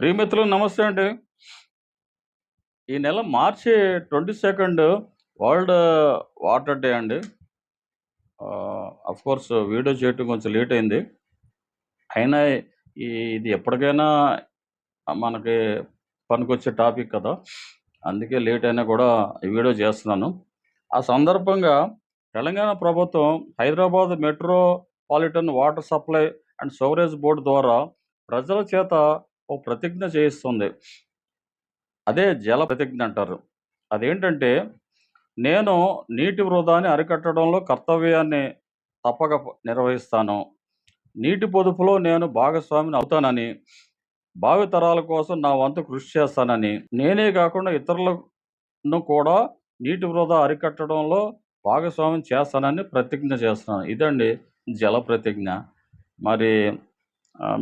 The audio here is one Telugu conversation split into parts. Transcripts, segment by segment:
ప్రియమిత్రులు నమస్తే అండి. ఈ నెల మార్చి twenty second world water day అండి. కోర్స్ వీడియో చేయటం కొంచెం లేట్ అయింది. అయినా ఇది ఎప్పటికైనా మనకి పనికొచ్చే టాపిక్ కదా. అందుకే లేట్ అయినా కూడా ఈ వీడియో చేస్తున్నాను. ఆ సందర్భంగా తెలంగాణ ప్రభుత్వం Hyderabad metropolitan water supply and sewerage board ద్వారా ప్రజల చేత ఒక ప్రతిజ్ఞ చేయిస్తుంది. అదే జల ప్రతిజ్ఞ అంటారు. అదేంటంటే నేను నీటి వృధాని అరికట్టడంలో కర్తవ్యాన్ని తప్పక నిర్వహిస్తాను. నీటి పొదుపులో నేను భాగస్వామిని అవుతానని భావితరాల కోసం నా వంతు కృషి చేస్తానని నేనే కాకుండా ఇతరులను కూడా నీటి వృధా అరికట్టడంలో భాగస్వామ్యం చేస్తానని ప్రతిజ్ఞ చేస్తున్నాను. ఇదండి జల ప్రతిజ్ఞ. మరి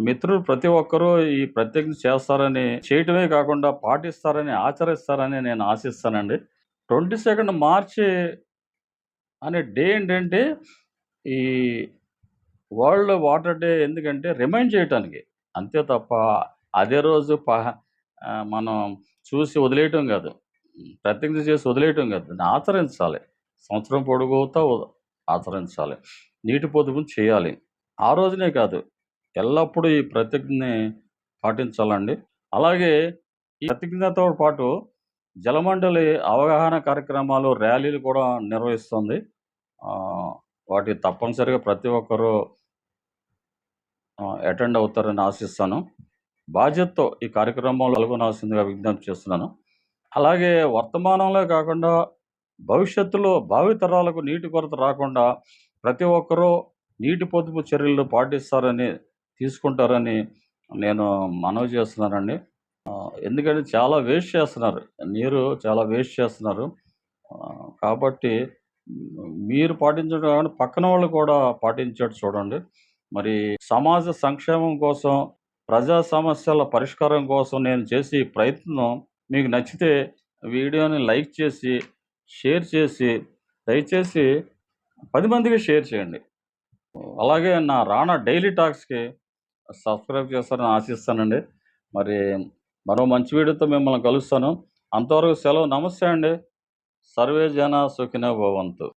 మిత్రులు ప్రతి ఒక్కరూ ఈ ప్రతిజ్ఞ చేస్తారని చేయటమే కాకుండా పాటిస్తారని ఆచరిస్తారని నేను ఆశిస్తానండి. ట్వంటీ సెకండ్ మార్చి అనే డే ఏంటంటే ఈ వరల్డ్ వాటర్ డే ఎందుకంటే రిమైండ్ చేయటానికి. అంతే తప్ప అదే రోజు ప మనం చూసి వదిలేయటం కాదు. ప్రతిజ్ఞ చేసి వదిలేయటం కాదు. దాన్ని ఆచరించాలి. సంవత్సరం పొడుగుతా ఆచరించాలి. నీటి పొదుపును చేయాలి. ఆ రోజునే కాదు. ఎల్లప్పుడూ ఈ ప్రతిజ్ఞని పాటించాలండి. అలాగే ఈ ప్రతిజ్ఞతో పాటు జలమండలి అవగాహన కార్యక్రమాలు ర్యాలీలు కూడా నిర్వహిస్తుంది. వాటి తప్పనిసరిగా ప్రతి ఒక్కరూ అటెండ్ అవుతారని ఆశిస్తాను. బాధ్యతతో ఈ కార్యక్రమంలో పాల్గొనాల్సిందిగా విజ్ఞప్తి చేస్తున్నాను. అలాగే వర్తమానంలో కాకుండా భవిష్యత్తులో భావితరాలకు నీటి కొరత రాకుండా ప్రతి ఒక్కరూ నీటి పొదుపు చర్యలు పాటిస్తారని తీసుకుంటారని నేను మనవి చేస్తున్నానండి. ఎందుకంటే చాలా వేస్ట్ చేస్తున్నారు. నీరు చాలా వేస్ట్ చేస్తున్నారు. కాబట్టి మీరు పాటించడం కాకుండా పక్కన వాళ్ళు కూడా పాటించేట్టు చూడండి. మరి సమాజ సంక్షేమం కోసం ప్రజా సమస్యల పరిష్కారం కోసం నేను చేసే ప్రయత్నం మీకు నచ్చితే వీడియోని లైక్ చేసి షేర్ చేసి దయచేసి పది మందికి షేర్ చేయండి. అలాగే నా రానా డైలీ టాక్స్కి సబ్స్క్రైబ్ చేస్తారని ఆశిస్తానండి. మరి మరో మంచి వీడియోతో మిమ్మల్ని కలుస్తాను. అంతవరకు సెలవు. నమస్తే అండి. సర్వే జన సుఖినో భవంతు.